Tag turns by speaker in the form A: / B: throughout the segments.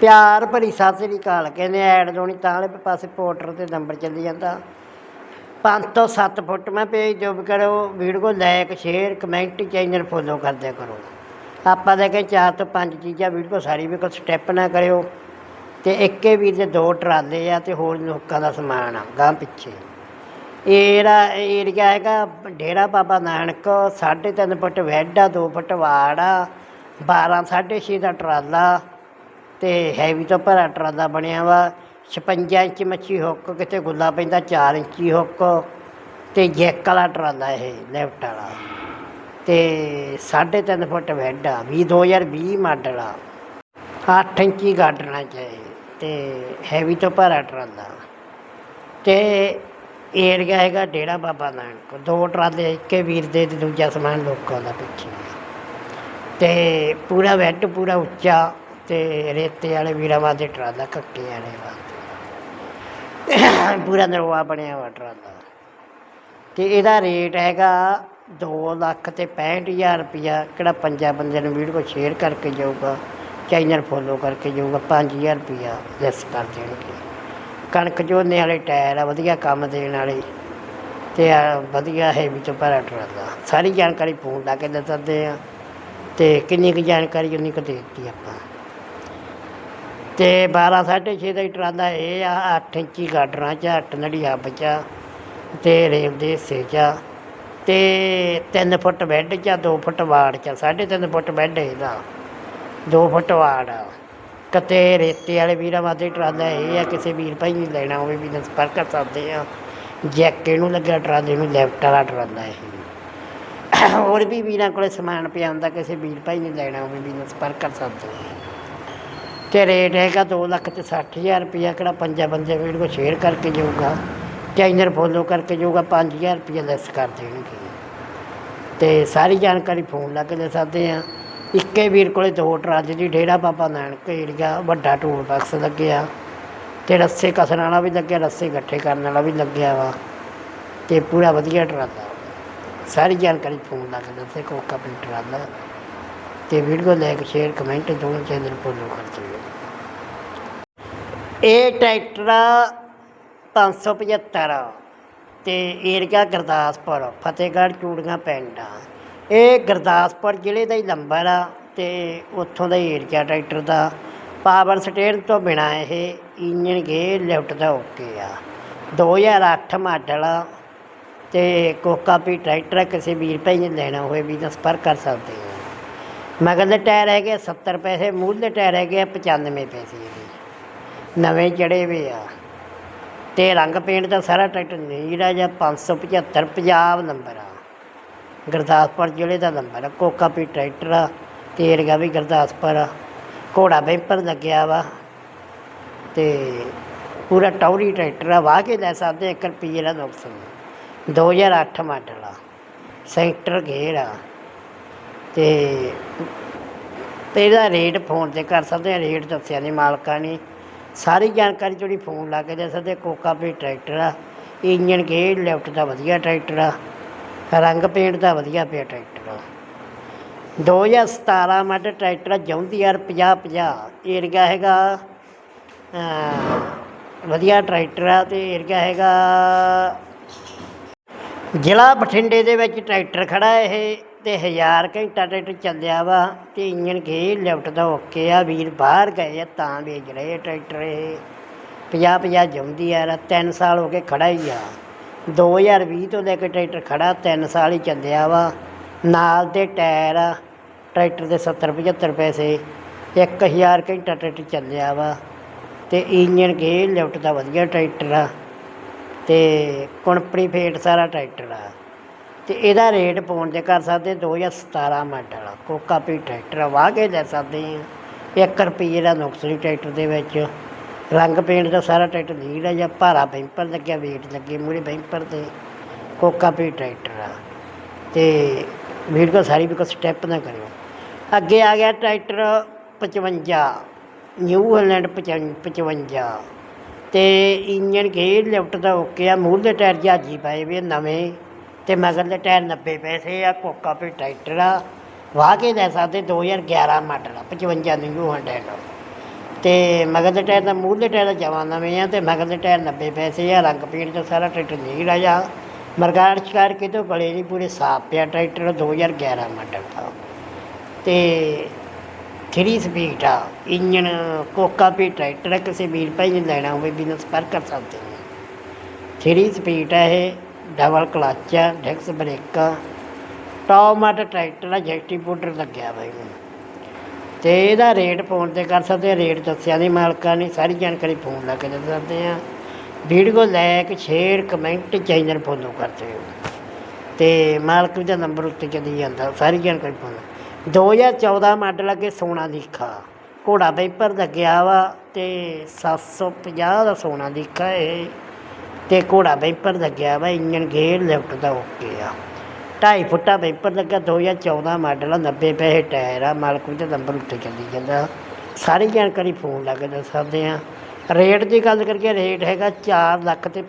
A: ਪਿਆਰ ਭਰੀ ਸਤਿ ਸ੍ਰੀ ਅਕਾਲ ਕਹਿੰਦੇ ਐਡ ਦੋਣੀ ਤਾਂ ਵਾਲੇ ਪਾਸੇ ਪੋਰਟਰ ਤੇ ਨੰਬਰ ਚੱਲੀ ਜਾਂਦਾ। 5 ਤੋਂ 7 ਫੁੱਟ ਮੈਂ ਪੇਜ ਜੋ ਵੀ ਕਰੋ, video like, share, comment, channel follow ਕਰਦਿਆ ਕਰੋ। ਆਪਾਂ ਦੇ ਕੇ ਚਾਰ ਤੋਂ ਪੰਜ ਚੀਜ਼ਾਂ ਵੀਡੀਓ ਸਾਰੀ ਵੀ ਕੋਈ ਸਟੈਪ ਨਾ ਕਰਿਓ। ਤੇ ਇੱਕੇ ਵੀਰ ਦੇ ਦੋ ਟਰਾਲੇ ਆ ਤੇ ਹੋਰ ਲੋਕਾਂ ਦਾ ਸਮਾਨ ਆ ਗਾਂ ਪਿੱਛੇ। ਇਹਦਾ ਏਰੀਆ ਹੈਗਾ, ਡੇਰਾ ਬਾਬਾ ਨਾਨਕ 3.5 ਫੁੱਟ ਵੈਡ ਆ 2 ਫੁੱਟ ਵਾੜ ਆ 12 6.5 ਦਾ ਟਰਾਲਾ। ਅਤੇ ਹੈਵੀ ਤੋਂ ਭਰਾ ਟਰਾਲਾ ਬਣਿਆ ਵਾ 56 ਇੰਚੀ ਮੱਛੀ ਹੁੱਕ, ਕਿਤੇ ਗੁੱਲਾ ਪੈਂਦਾ 4 ਇੰਚੀ ਹੁੱਕ ਅਤੇ ਜੈਕ ਵਾਲਾ ਟਰਾਲਾ ਇਹ, ਲੈਫਟ ਵਾਲਾ। ਤੇ 3.5 ਫੁੱਟ ਵੈੱਡ ਆ 20 2020 ਮਾਡਲ ਆ। 8 ਇੰਚੀ ਗਾਡਣਾ ਚਾਹੀਏ ਤੇ ਹੈਵੀ ਤੋਂ ਭਰਾ ਟਰਾਲਾ। ਤੇ ਏਰੀਆ ਹੈਗਾ ਡੇਰਾ ਬਾਬਾ ਨਾਨਕ, ਦੋ ਟਰਾਲੇ ਇੱਕੇ ਵੀਰ ਦੇ ਤੇ ਦੂਜਾ ਸਮਾਨ ਲੋਕਾਂ ਦਾ ਪਿੱਛੇ। ਤੇ ਪੂਰਾ ਵੈੱਡ ਪੂਰਾ ਉੱਚਾ ਤੇ ਰੇਤੇ ਵਾਲੇ ਵੀਰਾਂ ਵਾਸਤੇ ਟਰਾਲਾ, ਕੱਕੇ ਵਾਲੇ ਵਾਸਤੇ। ਪੂਰਾ ਨਰਵਾ ਬਣਿਆ ਵਾ ਟਰਾਲਾ। ਤੇ ਇਹਦਾ ਰੇਟ ਹੈਗਾ 2 ਲੱਖ ਤੇ 65000 ਰੁਪਇਆ। ਕਿਹੜਾ ਪੰਜਾਂ ਬੰਦਿਆਂ ਨੂੰ ਵੀਡੀਓ ਸ਼ੇਅਰ ਕਰਕੇ ਜਾਊਗਾ ਚੈਨਲ ਫੋਲੋ ਕਰਕੇ ਜਾਊਗਾ 5000 ਰੁਪਇਆ ਲੈਸ ਕਰ ਦੇਣਗੇ। ਕਣਕ ਝੋਨੇ ਵਾਲੇ ਟਾਇਰ ਆ, ਵਧੀਆ ਕੰਮ ਦੇਣ ਵਾਲੇ। ਤੇ ਆ ਵਧੀਆ ਹੈਵੀ ਤੋਂ ਭਰਾ ਟਰਾਲਾ। ਸਾਰੀ ਜਾਣਕਾਰੀ ਫੋਨ ਲਾ ਕੇ ਦੇ ਸਕਦੇ ਆ। ਤੇ ਕਿੰਨੀ ਕੁ ਜਾਣਕਾਰੀ, ਉਨੀ ਕੁ ਦੇ ਦਿੱਤੀ ਆਪਾਂ। ਤੇ 12 6.5 ਦਾ ਟਰਾਲਾ ਇਹ ਆ 8 ਇੰਚੀ ਗਾਡਰਾਂ ਚ 8 ਨੜੀ ਹੱਬ ਚ, ਤੇ ਰੇਲ ਦੇ ਹਿੱਸੇ ਚ, ਤੇ 3 ਫੁੱਟ ਬੈੱਡ ਚ 2 ਫੁੱਟ ਵਾੜ ਚ 3.5 ਫੁੱਟ ਬੈੱਡ ਇਹਦਾ 2 ਫੁੱਟ ਵਾੜ ਆ। ਕਿਤੇ ਰੇਤੇ ਵਾਲੇ ਵੀਰਾਂ ਵਾਸਤੇ ਟਰਾਲਾ ਇਹ ਆ ਕਿਸੇ ਵੀਰ ਭਾਈ ਨੇ ਲੈਣਾ ਹੋਵੇ, ਵੀ ਸੰਪਰਕ ਕਰ ਸਕਦੇ ਆ। ਜੈਕੇ ਨੂੰ ਲੱਗਿਆ ਟਰਾਲੇ ਨੂੰ ਲੈਫਟ ਵਾਲਾ ਟਰਾਲਾ ਇਹ। ਹੋਰ ਵੀ ਵੀਰਾਂ ਕੋਲੇ ਸਮਾਨ ਪਿਆ ਹੁੰਦਾ, ਕਿਸੇ ਵੀਰ ਭਾਈ ਨੇ ਲੈਣਾ ਹੋਵੇ, ਵੀ ਸੰਪਰਕ ਕਰ ਸਕਦੇ ਆ। ਤੇ ਰੇਟ ਹੈਗਾ 2 ਲੱਖ ਤੇ 60000 ਰੁਪਇਆ, ਕਿਹੜਾ ਪੰਜਾਂ ਬੰਦੇ ਵੀਡੀਓ ਸ਼ੇਅਰ ਕਰਕੇ ਜਾਊਗਾ ਚੈਨਲ ਫੋਲੋ ਕਰਕੇ ਜਾਊਗਾ 5000 ਰੁਪਇਆ ਲੈਸ ਕਰ ਦੇਣਗੇ। ਤੇ ਸਾਰੀ ਜਾਣਕਾਰੀ ਫੋਨ ਲਾ ਕੇ ਲੈ ਸਕਦੇ ਆ। ਇੱਕੇ ਵੀਰ ਕੋਲੇ ਦੋ ਟਰਾਲੇ ਦੀ ਡੇਰਾ ਬਾਬਾ ਨਾਨਕ ਏਰੀਆ ਵੱਡਾ ਟੂਲ ਬਾਕਸ ਲੱਗਿਆ। ਤੇ ਰੱਸੇ ਕਸਣ ਵਾਲਾ ਵੀ ਲੱਗਿਆ ਰੱਸੇ ਇਕੱਠੇ ਕਰਨ ਵਾਲਾ ਵੀ ਲੱਗਿਆ ਵਾ। ਤੇ ਪੂਰਾ ਵਧੀਆ ਟਰਾਲਾ ਸਾਰੀ ਜਾਣਕਾਰੀ ਫੋਨ ਲਾ ਕੇ ਦੱਸੇ ਕੋਕਾ ਪਿੰਡ ਟਰਾਲਾ ਤੇ ਵੀਡੀਓ ਲਾਈਕ ਸ਼ੇਅਰ ਕਮੈਂਟ ਦੋਨੋਂ ਚੈਨਲ ਫੋਲੋ ਕਰ ਦਿਓ। ਇਹ ਟਰੈਕਟਰ ਆ 575 ਤੇ ਏਰੀਆ ਗੁਰਦਾਸਪੁਰ ਫਤਿਹਗੜ੍ਹ ਚੂੜੀਆਂ ਪਿੰਡ ਆ। ਇਹ ਗੁਰਦਾਸਪੁਰ ਜ਼ਿਲ੍ਹੇ ਦਾ ਹੀ ਨੰਬਰ ਆ ਤੇ ਉੱਥੋਂ ਦਾ ਹੀ ਏਰੀਆ ਟਰੈਕਟਰ ਦਾ। ਪਾਵਰ ਸਟੇਅਰ ਤੋਂ ਬਿਨਾ ਇਹ ਇੰਜਨ ਗੇ ਲਿਫਟ ਦਾ ਓਕੇ ਆ। 2008 ਮਾਡਲ ਆ ਤੇ ਕੋਕਾ ਵੀ ਟਰੈਕਟਰ ਆ, ਕਿਸੇ ਵੀਰ ਭਾਈ ਨੇ ਲੈਣਾ ਹੋਵੇ ਵੀ ਤਾਂ ਸੰਪਰਕ ਕਰ ਸਕਦੇ ਆ। ਮਗਰ ਦੇ ਟਾਇਰ ਹੈਗੇ 70 ਪੈਸੇ ਮੂਲ ਦੇ ਟਾਇਰ ਹੈਗੇ ਆ 95 ਪੈਸੇ ਇਹਦੇ। ਨਵੇਂ ਚੜੇ ਵੇ ਆ। ਤੇ ਰੰਗ ਪੇਂਟ ਦਾ ਸਾਰਾ ਟਰੈਕਟਰ ਨੀਰਾ ਜਾਂ 575 ਪੰਜਾਬ ਨੰਬਰ ਆ। ਗੁਰਦਾਸਪੁਰ ਜ਼ਿਲ੍ਹੇ ਦਾ ਨੰਬਰ ਆ। ਕੋਕਾ ਪੀ ਟਰੈਕਟਰ ਆ, ਤੇਰਗਾ ਵੀ ਗੁਰਦਾਸਪੁਰ ਆ। ਘੋੜਾ ਬੈਂਪਰ ਲੱਗਿਆ ਵਾ। ਤੇ ਪੂਰਾ ਟੌਰੀ ਟਰੈਕਟਰ ਆ। ਵਾਹ ਕੇ ਲੈ ਸਕਦੇ 1 ਰੁਪਈਏ ਦਾ ਨੁਕਸਾਨ ਨਹੀਂ। 2008 ਮਾਡਲ ਆ। ਸੈਂਟਰ ਗੇਅਰ ਆ। ਤੇ ਤੇ ਇਹਦਾ ਰੇਟ ਫੋਨ ਤੇ ਕਰ ਸਕਦੇ ਆ, ਰੇਟ ਦੱਸਿਆ ਨਹੀਂ ਮਾਲਕਾਂ ਨੇ। ਸਾਰੀ ਜਾਣਕਾਰੀ ਜਿਹੜੀ ਫੋਨ ਲਾ ਕੇ ਦੇ ਸਕਦੇ, ਕੋਕਾ ਪੀ ਟਰੈਕਟਰ ਆ ਇੰਜਨ ਕੇ ਲੈਫਟ ਦਾ ਵਧੀਆ ਟਰੈਕਟਰ ਆ, ਰੰਗ ਪੇਂਟ ਦਾ ਵਧੀਆ ਪਿਆ ਟਰੈਕਟਰ ਆ। 2017 ਮਾਡਲ ਟਰੈਕਟਰ ਆ ਯਾਰ 50 50 ਏਰੀਆ ਹੈਗਾ ਵਧੀਆ ਟਰੈਕਟਰ ਆ ਤੇ ਏਰੀਆ ਹੈਗਾ, ਜ਼ਿਲ੍ਹਾ ਬਠਿੰਡੇ ਦੇ ਵਿੱਚ ਟਰੈਕਟਰ ਖੜਾ ਇਹ। ਤੇ 1000 ਘੰਟਾ ਟਰੈਕਟਰ ਚੱਲਿਆ ਵਾ ਤੇ ਇੰਜਨ ਗੇਅਰ ਲਿਫਟ ਦਾ ਓਕੇ ਆ, ਵੀਰ ਬਾਹਰ ਗਏ ਆ ਤਾਂ ਵੇਚ ਰਹੇ ਆ ਟਰੈਕਟਰ ਇਹ। 50 50 ਜੰਮਦੀ ਯਾਰ 3 ਸਾਲ ਹੋ ਕੇ ਖੜਾ ਹੀ ਆ। 2020 ਤੋਂ ਲੈ ਕੇ ਟਰੈਕਟਰ ਖੜਾ 3 ਸਾਲ ਹੀ ਚੱਲਿਆ ਵਾ। ਨਾਲ ਦੇ ਟਾਇਰ ਆ, ਟਰੈਕਟਰ ਦੇ 70 75 ਪੈਸੇ 1000 ਘੰਟਾ ਟਰੈਕਟਰ ਚੱਲਿਆ ਵਾ। ਤੇ ਇੰਜਨ ਗੇਅਰ ਲਿਫਟ ਦਾ ਵਧੀਆ ਟਰੈਕਟਰ ਆ। ਤੇ ਕੁਣਪੜੀ ਫੇਟ ਸਾਰਾ ਟਰੈਕਟਰ ਆ। ਤੇ ਇਹਦਾ ਰੇਟ ਪਾਉਣ ਦੇ ਕਰ ਸਕਦੇ 2017 ਮਾਡਲ ਆ ਕੋਕਾ ਪੀ ਟਰੈਕਟਰ ਆ, ਵਾਹ ਕੇ ਲੈ ਸਕਦੇ ਆ। 1 ਰੁਪਈਏ ਦਾ ਨੁਕਸਰੀ ਟਰੈਕਟਰ ਦੇ ਵਿੱਚ, ਰੰਗ ਪੇਂਟ ਦਾ ਸਾਰਾ ਟਰੈਕਟਰ ਨੀਲਾ ਜਾਂ ਭਾਰਾ ਬੈਂਪਰ ਲੱਗਿਆ ਵੇਟ ਲੱਗੇ ਮੂਰੇ ਬੈਂਪਰ ਤੇ, ਕੋਕਾ ਪੀ ਟਰੈਕਟਰ ਆ। ਤੇ ਵੀਡੀਓ ਸਾਰੀ ਵੀ ਕੋਈ ਸਟੈਪ ਨਾ ਕਰਿਓ। ਅੱਗੇ ਆ ਗਿਆ ਟਰੈਕਟਰ 55 ਨਿਊ ਹਾਲੈਂਡ 55 ਤੇ ਇੰਜਨ ਗੇਅਰ ਲਿਫਟ ਦਾ ਓਕੇ ਆ ਮੂਹਰਲੇ ਟਾਇਰ ਜਹਾਜੀ ਪਏ ਵੀ ਨਵੇਂ। ਤੇ ਮਗਰਲੇ ਟਾਇਰ 90 ਪੈਸੇ ਆ ਕੋਕਾ ਪੀ ਟਰੈਕਟਰ ਆ। ਵਾਹ ਕੇ ਲੈ ਸਕਦੇ 2011 ਮਾਡਲ ਆ 55 ਨਿਊ ਹਾਲੈਂਡ ਤੇ ਮਗਰ ਦੇ ਟਾਇਰ ਦਾ ਮੂਹਰਲੇ ਟਾਇਰ ਦਾ ਜਮਾਂ ਨਵੇਂ ਆ ਤੇ ਮਗਰ ਦੇ ਟਾਇਰ 90 ਪੈਸੇ ਆ ਰੰਗ ਪੇਂਟ ਤੋਂ ਸਾਰਾ ਟਰੈਕਟਰ ਨਹੀਂ ਰਾਜਾ ਮਰਗਾੜ ਸ਼ਿਕਾਰ ਕਿਤੋਂ ਗਲੇ ਨਹੀਂ ਪੂਰੇ ਸਾਫ਼ ਪਿਆ ਟਰੈਕਟਰ 2011 ਮਾਡਲ ਦਾ। ਤੇ 3 ਸਪੀਡ ਆ ਇੰਜਨ ਕੋਕਾ ਪੀ ਟਰੈਕਟਰ ਆ, ਕਿਸੇ ਵੀਰ ਭਾਈ ਨੇ ਲੈਣਾ ਹੋਵੇ ਬਿਜ਼ਨਸ ਪਰ ਕਰ ਸਕਦੇ। ਨੇ 3 ਸਪੀਡ ਆ ਇਹ। ਡਬਲ ਕਲੱਚ ਆ ਡੈਕਸ ਬ੍ਰੇਕਾਂ, ਟੌਪ ਮਾਡਲ ਟਰੈਕਟਰ ਆ ਜੈਕਟੀ ਪਾਊਡਰ ਲੱਗਿਆ ਵਾ ਇਹਨੂੰ ਤੇ ਇਹਦਾ ਰੇਟ ਫੋਨ ਤੇ ਕਰ ਸਕਦੇ ਆ, ਰੇਟ ਦੱਸਿਆ ਨਹੀਂ ਮਾਲਕਾਂ ਨੇ, ਸਾਰੀ ਜਾਣਕਾਰੀ ਫੋਨ ਲਾ ਕੇ ਦੱਸ ਸਕਦੇ ਆ। Video like share comment channel follow ਕਰਦੇ ਹੋ। ਤੇ ਮਾਲਕ ਦਾ ਨੰਬਰ ਉੱਤੇ ਚਲੀ ਜਾਂਦਾ, ਸਾਰੀ ਜਾਣਕਾਰੀ ਫੋਨ 2014 ਮਾਡਲ ਅੱਗੇ ਸੋਨਾ ਲਿਖਾ। ਘੋੜਾ ਪੇਪਰ ਲੱਗਿਆ ਵਾ ਤੇ 750 ਦਾ ਸੋਨਾ ਲਿਖਾ ਇਹ। ਤੇ ਘੋੜਾ ਬੈਂਪਰ ਲੱਗਿਆ ਵਾ ਇੰਜਨ ਗੇਅਰ ਲਿਫਟ ਦਾ ਓਕੇ ਆ। ਢਾਈ ਫੁੱਟਾ ਬੈਂਪਰ ਲੱਗਾ 2014 ਮਾਡਲ ਆ 90 ਪੈਸੇ ਟਾਇਰ ਆ, ਮਾਲਕ ਦੇ ਨੰਬਰ ਉੱਤੇ ਚੱਲੀ ਜਾਂਦਾ। ਸਾਰੀ ਜਾਣਕਾਰੀ ਫੋਨ ਲਾ ਕੇ ਦੱਸ ਸਕਦੇ ਆ। ਰੇਟ ਦੀ ਗੱਲ ਕਰਕੇ ਰੇਟ ਹੈਗਾ 4 ਲੱਖ ਤੇ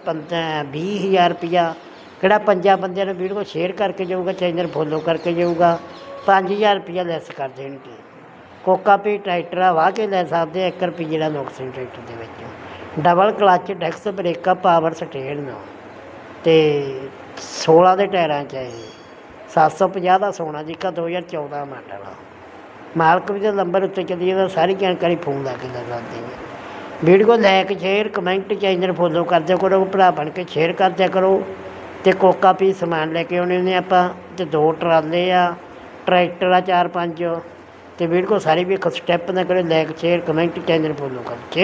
A: 20 ਹਜ਼ਾਰ ਰੁਪਿਆ ਕਿਹੜਾ ਪੰਜਾਂ ਬੰਦਿਆਂ ਨੂੰ ਵੀਡੀਓ ਸ਼ੇਅਰ ਕਰਕੇ ਜਾਊਗਾ, ਚੈਨਲ ਫੋਲੋ ਕਰਕੇ ਜਾਊਗਾ 5000 ਰੁਪਿਆ ਲੈਸ ਕਰ ਦੇਣਗੇ। ਕੋਕਾ ਪੀ ਟਰੈਕਟਰ ਆ, ਵਾਹ ਕੇ ਲੈ ਸਕਦੇ ਆ 1 ਰੁਪਈਏ ਦਾ ਨੁਕਸਾਨ ਟਰੈਕਟਰ ਦੇ ਵਿੱਚ। ਡਬਲ ਕਲਚ ਡੈਕਸ ਬ੍ਰੇਕਾਂ ਪਾਵਰ ਸਟੇਅਰ ਨਾਲ। ਤੇ 16 ਦੇ ਟਾਇਰਾਂ 'ਚ ਹੈ ਇਹ 750 ਦਾ ਸੋਨਾ ਜਿੱਕਾ 2014 ਮਾਡਲ ਆ। ਮਾਲਕ ਵੀ ਦਾ ਨੰਬਰ ਉੱਤੇ ਚੱਲੀ ਜਾਂਦਾ, ਸਾਰੀ ਜਾਣਕਾਰੀ ਫੋਨ ਲਾ ਕੇ ਲੈ ਲੈਂਦੇ ਆ। Video like, share, comment channel follow ਕਰਦੇ ਕਰੋ, ਭਰਾ ਬਣ ਕੇ ਸ਼ੇਅਰ ਕਰਦਿਆ ਕਰੋ। ਤੇ ਕੋਕਾ ਪੀ ਸਮਾਨ ਲੈ ਕੇ ਆਉਣੇ ਨੇ ਆਪਾਂ, ਤੇ ਦੋ ਟਰਾਲੇ ਆ, ਟਰੈਕਟਰ ਆ ਚਾਰ ਪੰਜ। ਤੇ ਵੀਡੀਓ ਸਾਰੀ ਵੀ ਇੱਕ ਸਟੈਪ ਨਾ ਕਰੋ, like, share, comment channel follow ਕਰ।